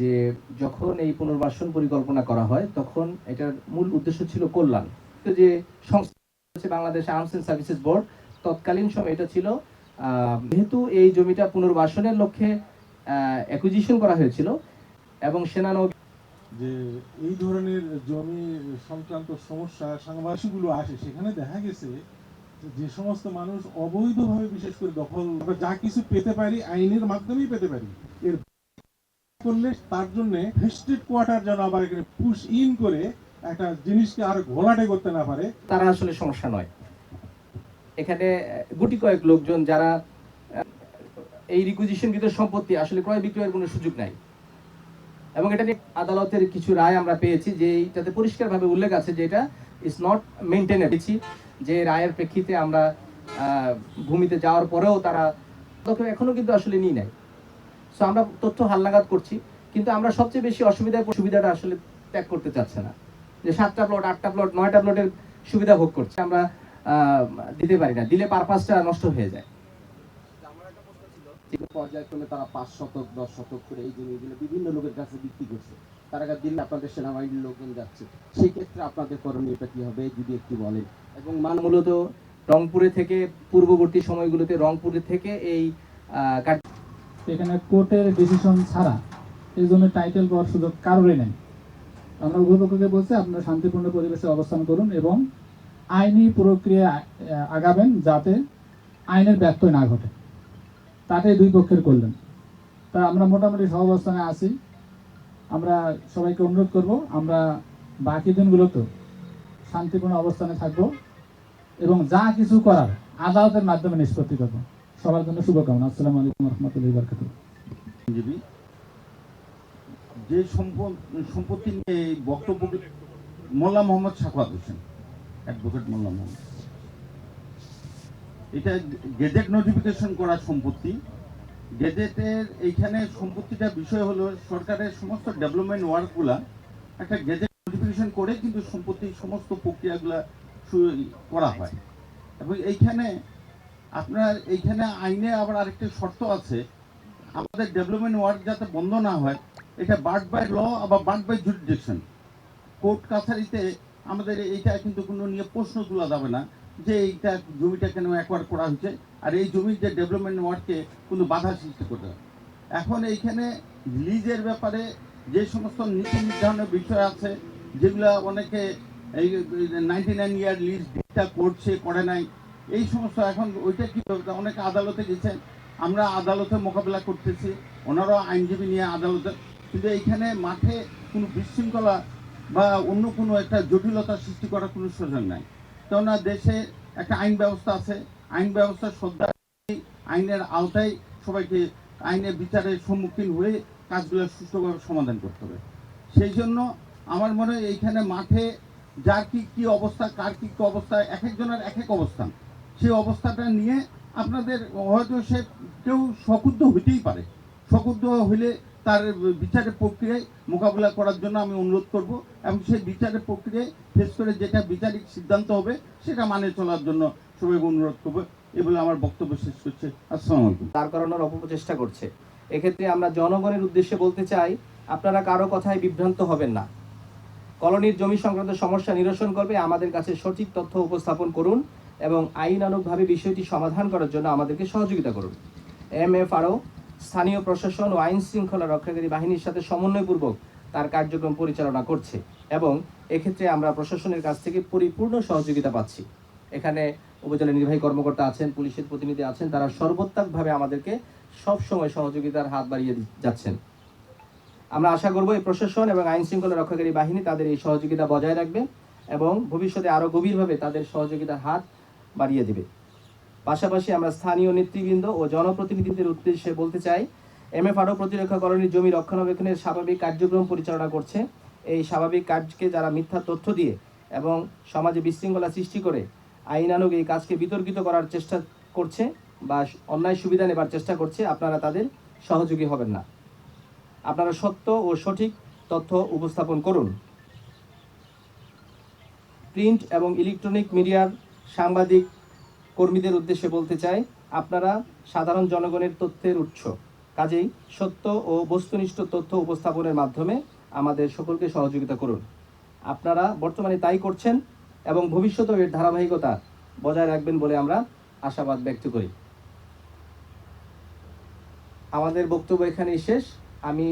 যে যখন এই পুনর্বাসন পরিকল্পনা করা হয়, তখন এটার মূল উদ্দেশ্য ছিল কল্যাণ। যে সংস্থা Bangladesh arms and services board তৎকালীন সময় এটা ছিল যেহেতু এই জমিটা পুনর্বাসনের লক্ষ্যে অ্যাকুইজিশন করা হয়েছিল এবং সেনানৌ যে এই ধরনের জমি সংক্রান্ত সমস্যা সাংবাদিকগুলো আসে, সেখানে দেখা গেছে যে সমস্ত মানুষ অবৈধভাবে বিশেষ করে দখল যা কিছু পেতে পারি, আইনের মাধ্যমেই পেতে পারি। এর করলে তার জন্য ভেস্টেড কোয়ার্টার যেন আবার এখানে পুশ ইন করে একটা জিনিসকে আর ঘোলাটে করতে না পারে। তারা আসলে সমস্যা নয়। এখানে গুটি কয়েক লোকজন যারা এই রিকুইজিশনকৃত সম্পত্তি আসলে ক্রয় বিক্রয়ের কোনো সুযোগ নাই। এবং এটা নিয়ে আদালতের কিছু রায় আমরা পেয়েছি যে এইটাতে পরিষ্কারভাবে উল্লেখ আছে যে এটা ইজ নট মেনটেনেবল যে রায়ের প্রেক্ষিতে আমরা ভূমিতে যাওয়ার পরেও তারা পদক্ষেপ এখনও কিন্তু আসলে নিই নাই সো আমরা তথ্য হালনাগাদ করছি, কিন্তু আমরা সবচেয়ে বেশি অসুবিধায় সুবিধাটা আসলে ত্যাগ করতে চাচ্ছে না। যে সাতটা প্লট আটটা প্লট নয়টা প্লটের সুবিধা ভোগ করছে, আমরা দিতে পারি না। দিলে পারপাসটা নষ্ট হয়ে যায়। পর্যায়ক্রমে তারা পাঁচ শতক, দশ শতক করে এই জমিগুলো বিভিন্ন লোকের কাছে বিক্রি করছে। তারা দিল্লি আপনাদের সেনাবাহিনীর লোকজন যাচ্ছে। সেই ক্ষেত্রে আপনাদের করণীয়টা কি হবে, যদি একটু বলেন? এবং মান মূলত রংপুরে থেকে পূর্ববর্তী সময়গুলোতে রংপুরে থেকে এই কার্য- এখানে কোর্টের ডিসিশন ছাড়া। এই জন্য টাইটেল পাওয়ার সুযোগ কারোরই নেই। আমরা পক্ষকে বলছি, আপনারা শান্তিপূর্ণ পরিবেশে অবস্থান করুন এবং আইনি প্রক্রিয়া আগাবেন যাতে আইনের ব্যত্যয় না ঘটে। তাতেই দুই পক্ষের করলেন তা আমরা মোটামুটি সহ অবস্থানে আছি। আমরা সবাইকে অনুরোধ করব, আমরা বাকি দিনগুলোতেও শান্তিপূর্ণ অবস্থানে থাকব এবং যা কিছু করার আদালতের মাধ্যমে নিষ্পত্তি করব। সবার জন্য শুভকামনা। আসসালামু আলাইকুম রহমতুল্লাহ আইনজীবী, যে সম্প- সম্পত্তি নিয়ে এই বক্তব্য মোল্লা মোহাম্মদ সাখাওয়াত হোসেন অ্যাডভোকেট মোল্লা মোহাম্মদ। এটা গেজেট নোটিফিকেশন করা সম্পত্তি। গেজেটের এইখানে সম্পত্তিটা বিষয় হলো সরকারের সমস্ত ডেভেলপমেন্ট ওয়ার্কগুলা একটা গেজেট নোটিফিকেশন করে কিন্তু সম্পত্তির সমস্ত প্রক্রিয়াগুলা করা হয়। এবং এইখানে আপনার এইখানে আইনে আবার আরেকটা শর্ত আছে। আমাদের ডেভেলপমেন্ট ওয়ার্ক যাতে বন্ধ না হয়, এটা বার্ড বাই ল আবার বার্ড বাই জুডিকশন কোর্ট কাছারিতে আমাদের এইটা কিন্তু কোনো নিয়ে প্রশ্ন তোলা যাবে না যে এইটা জমিটা কেন অ্যাকোয়ার করা হয়েছে আর এই জমির যে ডেভেলপমেন্ট ওয়ার্ককে কোনো বাধা সৃষ্টি করতে এখন এইখানে লিজের ব্যাপারে যে সমস্ত নীতি নির্ধারণের বিষয় আছে, যেগুলো অনেকে এই নাইনটি নাইন ইয়ার লিজ করছে, করে নাই এই সমস্ত এখন ওইটা কি? অনেকে আদালতে গেছেন, আমরা আদালতে মোকাবেলা করতেছি, ওনারাও আইনজীবী নিয়ে আদালতে, কিন্তু এইখানে মাঠে কোনো বিশৃঙ্খলা বা অন্য কোনো একটা জটিলতা সৃষ্টি করার কোনো সুযোগ নাই কেননা দেশে একটা আইন ব্যবস্থা আছে, আইন ব্যবস্থা শ্রদ্ধা আইনের আওতায় সবাইকে আইনের বিচারের সম্মুখীন হয়ে কাজগুলো সুষ্ঠুভাবে সমাধান করতে হবে সেই জন্য আমার মনে হয় এইখানে মাঠে যার কি কি অবস্থা, কার কি কি অবস্থা, এক একজনের এক এক অবস্থান সেই অবস্থাটা নিয়ে আপনাদের, হয়তো সে কেউ সকুদ্ধ হইতেই পারে। সকুদ্ধ হইলে তার বিচারের প্রক্রিয়ায় মোকাবিলা করার জন্য আমি অনুরোধ করব এবং সেই বিচারের প্রক্রিয়ায় শেষ করে যেটা বিচারিক সিদ্ধান্ত হবে, সেটা মানে চলার জন্য সবাইকে অনুরোধ করব। এ বলে আমার বক্তব্য শেষ করছে। আসসালামু আলাইকুম। দাঁড় করানোর অপপ্রচেষ্টা করছে। এক্ষেত্রে আমরা জনগণের উদ্দেশ্যে বলতে চাই, আপনারা কারও কথায় বিভ্রান্ত হবেন না। কলোনির জমি সংক্রান্ত সমস্যা নিরসন করবে। আমাদের কাছে সঠিক তথ্য উপস্থাপন করুন। এবং আইনানুগভাবে বিষয়টি সমাধান করার জন্য আমাদেরকে সহযোগিতা করুন। এম এফ আরও স্থানীয় প্রশাসন ও আইন শৃঙ্খলা রক্ষাকারী বাহিনীর সাথে সমন্বয়পূর্বক তার কার্যক্রম পরিচালনা করছে এবং এক্ষেত্রে আমরা প্রশাসনের কাছ থেকে পরিপূর্ণ সহযোগিতা পাচ্ছি। এখানে উপজেলা নির্বাহী কর্মকর্তা আছেন, পুলিশের প্রতিনিধি আছেন, তারা সর্বোত্তকভাবে আমাদেরকে সব সময় সহযোগিতার হাত বাড়িয়ে যাচ্ছেন। আমরা আশা করব এই প্রশাসন এবং আইন শৃঙ্খলা রক্ষাকারী বাহিনী তাদের এই সহযোগিতা বজায় রাখবে এবং ভবিষ্যতে আরও গভীরভাবে তাদের সহযোগিতার হাত বাড়িয়ে দেবে। পাশাপাশি আমরা স্থানীয় নেতৃবৃন্দ ও জনপ্রতিনিধিদের উদ্দেশ্যে বলতে চাই এম এফ আরও প্রতিরক্ষা কলোনির জমি রক্ষণাবেক্ষণের স্বাভাবিক কার্যক্রম পরিচালনা করছে। এই স্বাভাবিক কাজকে যারা মিথ্যা তথ্য দিয়ে এবং সমাজে বিশৃঙ্খলা সৃষ্টি করে, আইনানুগ এই কাজকে বিতর্কিত করার চেষ্টা করছে বা অন্যায় সুবিধা নেবার চেষ্টা করছে, আপনারা তাদের সহযোগী হবেন না। আপনারা সত্য ও সঠিক তথ্য উপস্থাপন করুন। প্রিন্ট এবং ইলেকট্রনিক মিডিয়ার সাংবাদিক কর্মীদের উদ্দেশ্যে বলতে চাই, আপনারা সাধারণ জনগণের তথ্যের উৎস। কাজেই সত্য ও বস্তুনিষ্ঠ তথ্য উপস্থাপনের মাধ্যমে আমাদের সকলকে সহযোগিতা করুন। আপনারা বর্তমানে তাই করছেন এবং ভবিষ্যতেও এর ধারাবাহিকতা বজায় রাখবেন বলে আমরা আশাবাদ ব্যক্ত করি। আমাদের বক্তব্য এখানেই শেষ। আমি